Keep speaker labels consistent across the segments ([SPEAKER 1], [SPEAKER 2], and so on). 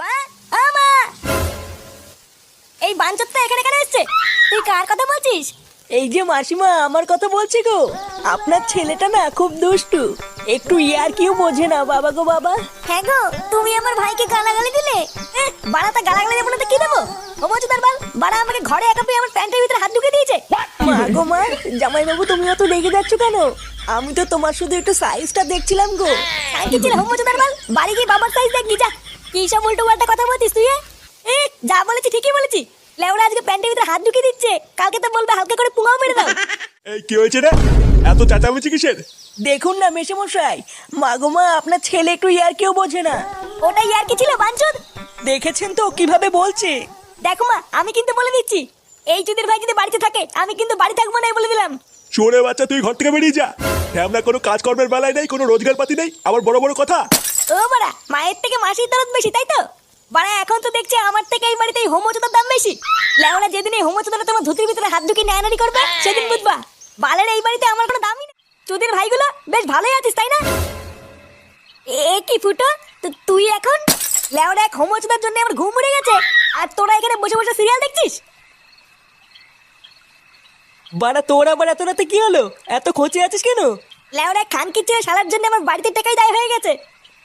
[SPEAKER 1] মা ও মা। এই বাঞ্চতটা এখানে কেন এসছে? তুই কার কথা বলছিস?
[SPEAKER 2] এই যে মাসিমা আমার কথা বলছি গো। আপনার ছেলেটা না খুব দুষ্টু। একটু ইয়ার কিউ বোঝে না বাবা গো বাবা।
[SPEAKER 1] হ্যাঁ গো তুমি আমার ভাইকে গালাগালি দিলে? বাড়াটা গালাগালি দেবো না তো কি দেবো? ও বাল বাড়া আমাকে ঘরে একা পেয়ে আমার প্যান্টের ভিতরে হাত ঢুকে দিয়েছে।
[SPEAKER 2] মা গো মা জামাই বাবু তুমি অত রেগে যাচ্ছ কেন? আমি তো তোমার শুধু একটু সাইজটা দেখছিলাম গো।
[SPEAKER 1] তার বাল বাড়ি গিয়ে বাবার সাইজ দেখবি যা। কি সব উল্টো পাল্টা কথা বলছিস তুই এ? এ যা বলেছি ঠিকই বলেছি। লেওরা আজকে প্যান্টের ভিতরে হাত ঢুকে দিচ্ছে। কালকে তো বলবে হালকা করে পুঙাও মেরে দাও।
[SPEAKER 3] এই কি হয়েছে রে? এত চেঁচামেচি কিসের?
[SPEAKER 2] দেখুন না মেশে মশাই মা আপনার ছেলে একটু ইয়ার কিউ বোঝে না।
[SPEAKER 1] ওটা ইয়ার কি ছিল বাঞ্চদ?
[SPEAKER 2] দেখেছেন তো কীভাবে বলছে?
[SPEAKER 1] দেখো মা আমি কিন্তু বলে দিচ্ছি। এই যুদের ভাই যদি বাড়িতে থাকে আমি কিন্তু বাড়ি থাকব না বলে দিলাম।
[SPEAKER 3] চোরে বাচ্চা তুই ঘর থেকে বেরিয়ে যা। আমরা কোনো কাজকর্মের বেলায় নেই কোনো রোজগার পাতি নেই। আবার বড় বড় কথা।
[SPEAKER 1] ও বাড়া মায়ের থেকে মাসির দরদ বেশি তাই তো? বাড়া এখন তো দেখছি আমার থেকে এই বাড়িতে এই হোমোচোদার দাম বেশি। লেওনা যেদিন এই হোমোচোদারা তোমার ধুতির ভিতরে হাত ঢুকিয়ে নেয়ানারি করবে সেদিন বুঝবা বালের এই বাড়িতে আমার কোনো দামই না তোদের ভাইগুলো বেশ ভালোই আছিস তাই না? এ কি ফুটো তু- তুই এখন? লেওনা এক হোমোচোদার জন্য আমার ঘুম উড়ে গেছে আর তোরা এখানে বসে বসে সিরিয়াল দেখছিস?
[SPEAKER 2] বাড়া তোর আবার এত রাতে কি হলো? এত খোঁচে আছিস কেন?
[SPEAKER 1] লেওরা খান কিচ্ছে সালার জন্য আমার বাড়িতে টাকাই দায় হয়ে গেছে।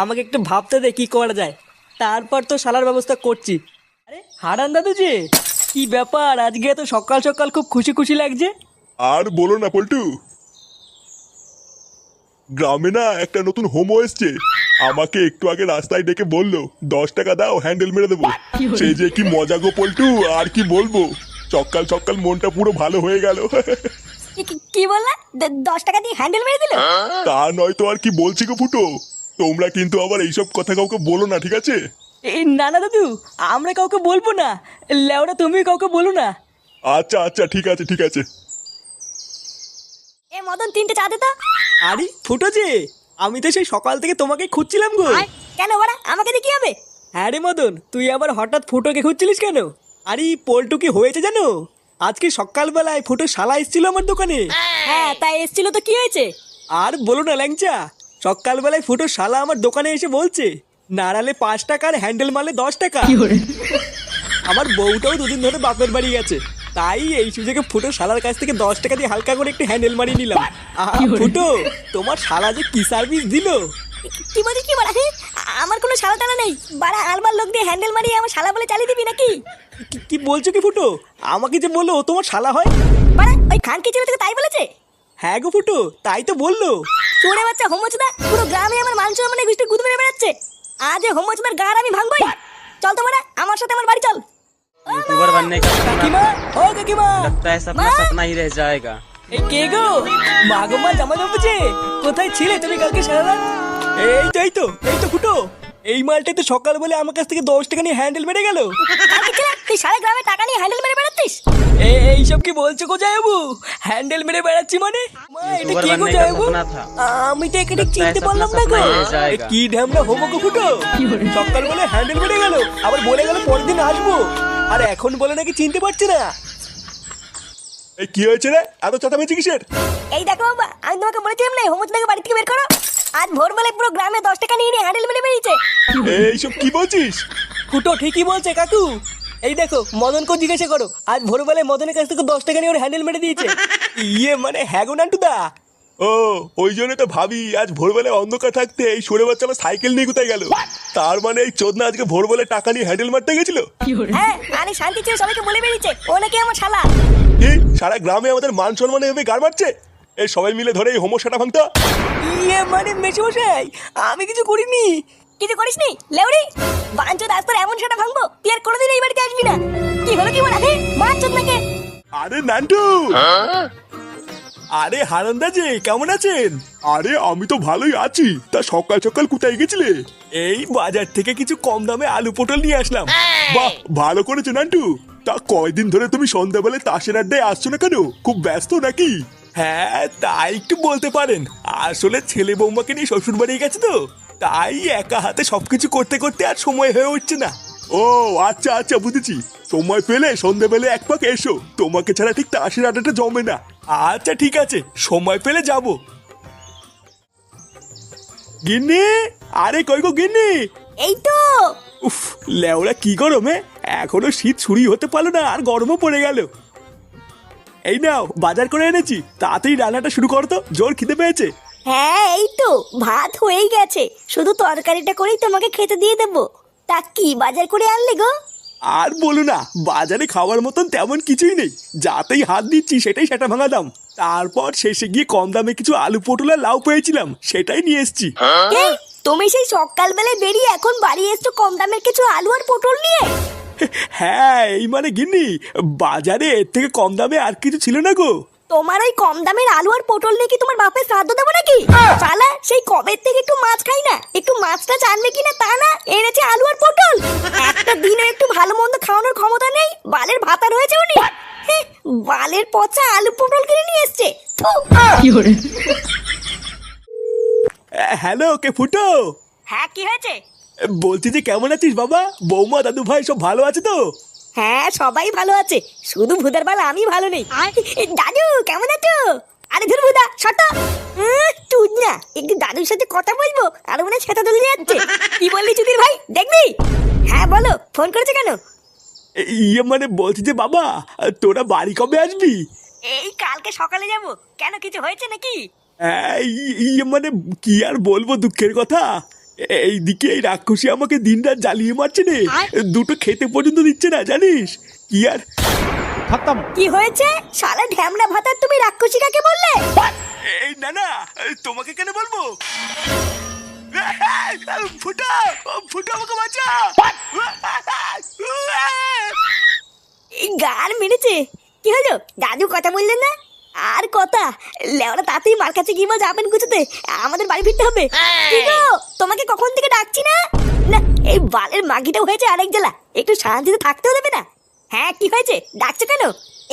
[SPEAKER 2] আমাকে একটু ভাবতে দে কি করা যায়। তারপর তো শালার ব্যবস্থা করছি। আরে হারান দাদু যে কি ব্যাপার? আজকে এত সকাল সকাল খুব খুশি খুশি লাগছে।
[SPEAKER 3] আর বলো না পল্টু। গ্রামে না একটা নতুন হোমো এসছে। আমাকে একটু আগে রাস্তায় ডেকে বলল দশ টাকা দাও হ্যান্ডেল মেরে দেবো। সেই যে কি মজা গো পল্টু আর কি বলব? সকাল সকাল মনটা পুরো ভালো হয়ে গেল।
[SPEAKER 1] কি বললা? দশ টাকা দিয়ে হ্যান্ডেল মেরে দিল?
[SPEAKER 3] তা নয় তো আর কি বলছি গো ফুটো। তোমরা কিন্তু আবার এইসব কথা কাউকে বলো না ঠিক আছে?
[SPEAKER 2] এই না না দাদু আমরা কাউকে বলব না। লেওড়া তুমি কাউকে বলো না।
[SPEAKER 3] আচ্ছা আচ্ছা ঠিক আছে ঠিক আছে।
[SPEAKER 1] এ মদন তিনটে চা দে তো।
[SPEAKER 2] আরে ফুটো যে আমি তো সেই সকাল থেকে তোমাকে খুঁজছিলাম গো।
[SPEAKER 1] কেন বাড়া আমাকে দিয়ে কি হবে?
[SPEAKER 2] হ্যাঁ রে মদন তুই আবার হঠাৎ ফুটোকে খুঁজছিলিস কেন? আরে পল্টু কি হয়েছে জানো? আজকে সকালবেলায় ফুটো শালা এসেছিল আমার দোকানে।
[SPEAKER 1] হ্যাঁ তাই এসছিল তো কি হয়েছে?
[SPEAKER 2] আর বলো না ল্যাংচা সকালবেলায় ফুটো শালা আমার দোকানে এসে বলছে নাড়ালে পাঁচ টাকা আর হ্যান্ডেল মারলে দশ টাকা। আমার বউটাও দুদিন ধরে বাপের বাড়ি গেছে। তাই এই সুযোগে ফুটো শালার কাছ থেকে দশ টাকা দিয়ে হালকা করে একটু হ্যান্ডেল মারিয়ে নিলাম। ফুটো তোমার শালা যে কি সার্ভিস দিল?
[SPEAKER 1] কি বলছিস কি বাড়া হে? আমার কোনো শালা টালা নেই। বাড়া আলবার লোক দিয়ে হ্যান্ডেল মারিয়ে আমার শালা বলে চালিয়ে দিবি নাকি?
[SPEAKER 2] কি- বলছো কি ফুটো? আমাকে যে বলল তোমার শালা হয়?
[SPEAKER 1] বাড়া ওই খান কি ছিল তোকে তাই বলেছে?
[SPEAKER 2] হ্যাঁ গো ফুটো তাই তো বলল।
[SPEAKER 1] চোরে বাচ্চা হোমচুদা পুরো গ্রামে আমার মাংস মানে গুষ্টি গুদ মেরে বেড়াচ্ছে আজ এই হোমচুদার গার আমি ভাঙবই চল তো বাড়া আমার সাথে আমার বাড়ি চল
[SPEAKER 4] यूट्यूबर बनने का सपना
[SPEAKER 2] কাকিমা ও কাকিমা
[SPEAKER 4] लगता है सपना
[SPEAKER 1] माँ।
[SPEAKER 4] सपना ही रह जाएगा
[SPEAKER 2] এই কে গো মাগো মা জামা জমেছে কোথায় ছিলে তুমি কালকে সারা রাত এই তো এই তো এই তো ফুটো এই মালটাই তো সকাল বলে আমার কাছ থেকে দশ টাকা নিয়ে হ্যান্ডেল মেরে গেল
[SPEAKER 1] খান কি ছিল তুই সারা গ্রামে টাকা নিয়ে হ্যান্ডেল মেরে
[SPEAKER 2] এইসব কি বলছো গো হ্যান্ডেল মেরে বেড়াচ্ছি মানে? এটা কি গো আমি তো এখানে চিনতে পারলাম না গো। কি ফুটো? সকাল বলে হ্যান্ডেল মেরে গেল আবার বলে গেল আসব। আর এখন বলে নাকি চিনতে না।
[SPEAKER 3] এই কি হয়েছে রে? এত চাতামেচি কিসের?
[SPEAKER 1] এই দেখো বাবা আমি তোমাকে বলেছিলাম না হোমচদাকে বাড়ি থেকে বের করো? আজ ভোরবেলায় পুরো গ্রামে দশ টাকা নিয়ে নিয়ে হ্যান্ডেল মেরে বেরিয়েছে।
[SPEAKER 3] এইসব কি বলছিস?
[SPEAKER 2] ফুটো ঠিকই বলছে কাকু। এই দেখো মদনকে জিজ্ঞাসা করো। আজ ভোরবেলায় মদনের কাছ থেকে দশ টাকা নিয়ে ওর হ্যান্ডেল মেরে দিয়েছে। ইয়ে মানে হ্যাঁ গো নান্টুদা?
[SPEAKER 3] ও ওই জন্য তো ভাবি আজ ভোরবেলায় অন্ধকার থাকতে এই সরে বাচ্চা আমার সাইকেল নিয়ে কোথায় গেল? তার মানে এই চোদনা আজকে ভোরবেলায় টাকা নিয়ে হ্যান্ডেল মারতে গেছিল?
[SPEAKER 1] হ্যাঁ আরে শান্তি ছিল সবাইকে বলে বেরিয়েছে। ও নাকি আমার শালা?
[SPEAKER 3] কি? সারা গ্রামে আমাদের মান সম্মানে এভাবে গার মারছে? এই সবাই মিলে ধরে এই হোমোসাটা ভাঙতো।
[SPEAKER 2] ইয়ে মানে মেশমশাই আমি কিছু করিনি।
[SPEAKER 1] কিছু করিসনি লেউরি বাঞ্চোদ আজ তোর এমন সেটা ভাঙবো তুই আর কোনোদিন এই বাড়িতে আসবি না। কি হলো কি বলা? হে বাঞ্চোদ নাকি?
[SPEAKER 3] আরে নান্টু!
[SPEAKER 2] আরে হারান্দা যে কেমন আছেন?
[SPEAKER 3] আরে আমি তো ভালোই আছি। তা সকাল সকাল কোথায় গেছিলে?
[SPEAKER 2] এই বাজার থেকে কিছু কম দামে আলু পটল নিয়ে আসলাম।
[SPEAKER 3] বাহ ভালো করেছ নান্টু। তা কয়দিন ধরে তুমি সন্ধ্যাবেলায় তাসের আড্ডায় আসছো না কেন? খুব ব্যস্ত নাকি?
[SPEAKER 2] হ্যাঁ তাই একটু বলতে পারেন। আসলে ছেলে বৌমাকে নিয়ে শ্বশুর বাড়ি গেছে তো। তাই একা হাতে সবকিছু করতে করতে আর সময় হয়ে উঠছে না।
[SPEAKER 3] ও আচ্ছা আচ্ছা বুঝেছি। সময় পেলে সন্ধ্যাবেলা এক পাক এসো। তোমাকে ছাড়া ঠিক তাসের আড্ডাটা জমে না।
[SPEAKER 2] আচ্ছা ঠিক আছে। সময় পেলে যাব। গিন্নি আরে কই গো গিন্নি?
[SPEAKER 1] এই তো।
[SPEAKER 2] উফ লেওরা কি গরমে? এখনও শীত ছুরি হতে পারল না আর গরমও পড়ে গেল। এই নাও বাজার করে এনেছি। তাড়াতাড়ি রান্নাটা শুরু করো তো জোর খিদে পেয়েছে।
[SPEAKER 1] হ্যাঁ এই তো ভাত হয়েই গেছে। শুধু তরকারিটা করেই তোমাকে খেতে দিয়ে দেবো। তা কি বাজার করে আনলে গো?
[SPEAKER 2] আর বলো না বাজারে খাওয়ার মতন তেমন কিছুই নেই। যাতেই হাত দিচ্ছি সেটাই সেটা ভাঙা দাম। তারপর শেষে গিয়ে কম দামে কিছু আলু পটল আর লাউ পেয়েছিলাম সেটাই নিয়ে এসেছি।
[SPEAKER 1] তুমি সেই সকালবেলায় বেরিয়ে এখন বাড়ি এসছো কম দামের কিছু আলু আর পটল নিয়ে?
[SPEAKER 2] হ্যাঁ এই মানে গিন্নি বাজারে এর থেকে কম দামে আর কিছু ছিল না গো।
[SPEAKER 1] তোমার ওই কম দামের আলু আর পটল নিয়ে কি তোমার বাপের শ্রাদ্ধ দেবো নাকি? শালা সেই কবের থেকে একটু মাছ খাই না একটু মাছটা জানবে কিনা তা না এনেছে আলু আর পটল। একটা দিনে একটু ভালো মন্দ খাওয়ানোর ক্ষমতা নেই বালের ভাতা রয়েছে উনি। বালের পচা আলু পটল কিনে নিয়ে এসছে।
[SPEAKER 2] হ্যালো কে ফুটো?
[SPEAKER 1] হ্যাঁ কি হয়েছে?
[SPEAKER 2] বলছি যে কেমন আছিস বাবা? বৌমা দাদু ভাই সব ভালো আছে তো?
[SPEAKER 1] হ্যাঁ সবাই ভালো আছে। শুধু ভুদার বাল আমি ভালো নেই। দাদু কেমন আছো? আরে ধর ভুদা শত। তুই না একটু দাদুর সাথে কথা বলব আর মনে তুলে যাচ্ছে। কি বললি চুদির ভাই? দেখবি? হ্যাঁ বলো ফোন করেছে কেন?
[SPEAKER 2] ইয়ে মানে বলছি যে বাবা তোরা বাড়ি কবে আসবি?
[SPEAKER 1] এই কালকে সকালে যাব। কেন কিছু হয়েছে নাকি?
[SPEAKER 2] হ্যাঁ, ইয়ে মানে কি আর বলব দুঃখের কথা? এইদিকে এই রাক্ষসী আমাকে দিনরাত জ্বালিয়ে মারছে রে দুটো খেতে পর্যন্ত দিচ্ছে না জানিস? কি আর?
[SPEAKER 1] কি হয়েছে? শালা ঢ্যামলা ভাতার তুমি রাক্ষসী কাকে বললে?
[SPEAKER 2] এই না না তোমাকে কেন বলব? ফুটা ফুটা আমাকে বাঁচা।
[SPEAKER 1] এই গার মেরেছে। কি হলো? দাদু কথা বললেন না? আর কথা লেওরা তাতেই মার কাছে গিয়ে যাবেন গুছোতে আমাদের বাড়ি ফিরতে হবে। কি গো তোমাকে কখন থেকে ডাকছি না? না এই বালের মাগিটা হয়েছে আরেক জেলা একটু শান্তিতে থাকতেও দেবে না। হ্যাঁ কি হয়েছে? ডাকছো কেন?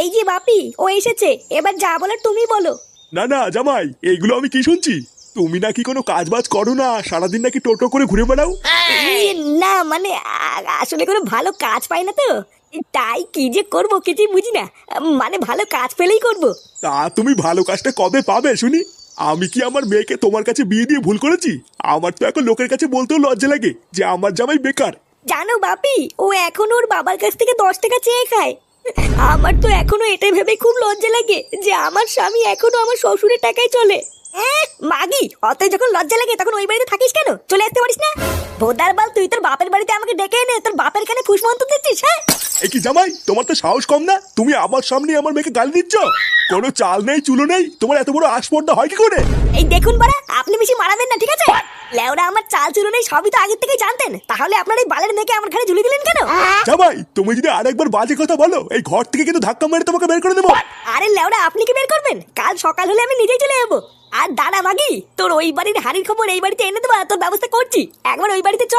[SPEAKER 1] এই যে বাপি ও এসেছে এবার যা বলার তুমি বলো।
[SPEAKER 3] না না জামাই এইগুলো আমি কি শুনছি? তুমি নাকি কোনো কাজ বাজ করো না সারাদিন নাকি টোটো করে ঘুরে বেড়াও?
[SPEAKER 1] না মানে আসলে কোনো ভালো কাজ পাই না তো। তাই কি যে করব কিছুই বুঝি না। মানে ভালো কাজ পেলেই করব।
[SPEAKER 3] তা তুমি ভালো কাজটা কবে পাবে শুনি? আমি কি আমার মেয়েকে তোমার কাছে বিয়ে দিয়ে ভুল করেছি? আমার তো এখন লোকের কাছে বলতেও লজ্জা লাগে যে আমার জামাই বেকার।
[SPEAKER 1] জানো বাপি ও এখন ওর বাবার কাছ থেকে দশ টাকা চেয়ে খায়। আমার তো এখনও এটা ভেবে খুব লজ্জা লাগে যে আমার স্বামী এখনও আমার শ্বশুরের টাকায় চলে। মাগি অত যখন লজ্জা লাগে তখন ওই বাড়িতে থাকিস কেন? চলে আসতে পারিস না? ভোদার বাল তুই তোর বাপের বাড়িতে আমাকে ডেকে এনে তোর বাপের কানে ফুসমন্ত দিচ্ছিস হ্যাঁ?
[SPEAKER 3] কি জামাই তোমার তো সাহস কম না? তুমি আমার সামনে আমার মেয়েকে গালি দিচ্ছ? কোনো চাল নেই চুলো নেই তোমার এত বড় আসপর্দা হয় কি করে?
[SPEAKER 1] এই দেখুন বাড়া আপনি বেশি মারাবেন না ঠিক আছে? লেওরা আমার চাল চুরো নেই সবই তো আগের থেকেই জানতেন। তাহলে আপনার এই বালের মেয়েকে আমার ঘরে ঝুলি দিলেন কেন?
[SPEAKER 3] জামাই তুমি যদি আরেকবার বাজে কথা বলো এই ঘর থেকে কিন্তু ধাক্কা মেরে তোমাকে বের করে দেবো।
[SPEAKER 1] আরে লেওরা আপনি কি বের করবেন? কাল সকাল হলে আমি নিজেই চলে যাব। আর দাঁড়া, মাগি। তোর ওই বাড়ির হাড়ির খবর এই বাড়িতে এনে দেবো তোর ব্যবস্থা করছি। একবার ওই বাড়িতে চ।